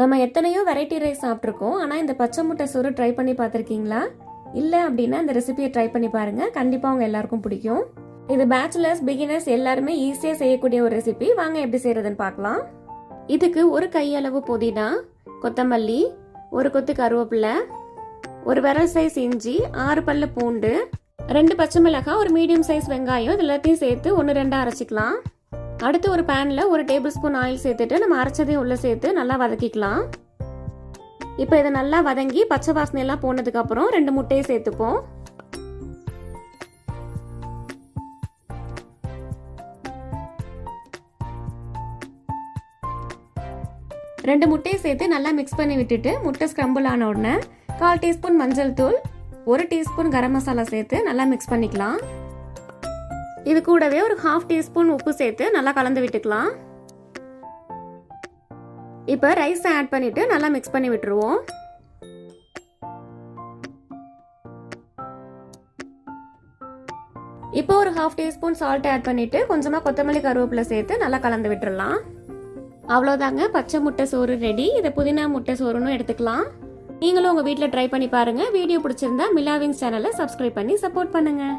நம்ம எத்தனையோ variety rice சாப்பிட்ருக்கோம் ஆனால் இந்த பச்சை முட்டை சோறு ட்ரை பண்ணி பார்த்துருக்கீங்களா? இல்லை அப்படின்னா இந்த ரெசிபியை ட்ரை பண்ணி பாருங்கள் கண்டிப்பாக அவங்க எல்லாருக்கும் பிடிக்கும். இது பேச்சுலர்ஸ் பிகினர்ஸ் எல்லாருமே ஈஸியாக செய்யக்கூடிய ஒரு ரெசிபி வாங்க எப்படி செய்யறதுன்னு பார்க்கலாம். இதுக்கு ஒரு கையளவு புதினா கொத்தமல்லி ஒரு கொத்து கருவேப்பிலை ஒரு விரல் சைஸ் இஞ்சி ஆறு பல்லு பூண்டு ரெண்டு பச்சை மிளகாய் ஒரு மீடியம் சைஸ் வெங்காயம் இது எல்லாத்தையும் சேர்த்து ஒன்று ரெண்டாக அரைச்சிக்கலாம். அடுத்து ஒரு பேனில் ஒரு டேபிள் ஸ்பூன் ஆயில் சேர்த்துட்டு நம்ம அரைச்சதையும் உள்ளே சேர்த்து நல்லா வதக்கிக்கலாம். இப்போ இதை நல்லா வதங்கி பச்சை வாசனை எல்லாம் ரெண்டு முட்டையை சேர்த்துப்போம். ரெண்டு முட்டையை சேர்த்து நல்லா மிக்ஸ் பண்ணி விட்டுட்டு முட்டை ஸ்க்ரம்பிள் ஆன உடனே கால் டீஸ்பூன் மஞ்சள் தூள் ஒரு டீஸ்பூன் கரம் மசாலா சேர்த்து நல்லா மிக்ஸ் பண்ணிக்கலாம். இது கூடவே ஒரு ஹாஃப் டீஸ்பூன் உப்பு சேர்த்து நல்லா கலந்து விட்டுக்கலாம். இப்போ ரைஸ் ஆட் பண்ணிட்டு நல்லா மிக்ஸ் பண்ணி விட்டுருவோம். இப்போ ஒரு ஹாஃப் டீஸ்பூன் சால்ட் ஆட் பண்ணிட்டு கொஞ்சமா கொத்தமல்லி கருவேப்பிலை சேர்த்து நல்லா கலந்து விட்டுடலாம் அவ்வளோதாங்க பச்சை முட்டை சோறு ரெடி இதை புதினா முட்டை சோறுன்னு எடுத்துக்கலாம். நீங்களும் உங்கள் வீட்டில் ட்ரை பண்ணி பாருங்கள் வீடியோ பிடிச்சிருந்தா மிலாவிங் சேனலை சப்ஸ்கிரைப் பண்ணி சப்போர்ட் பண்ணுங்கள்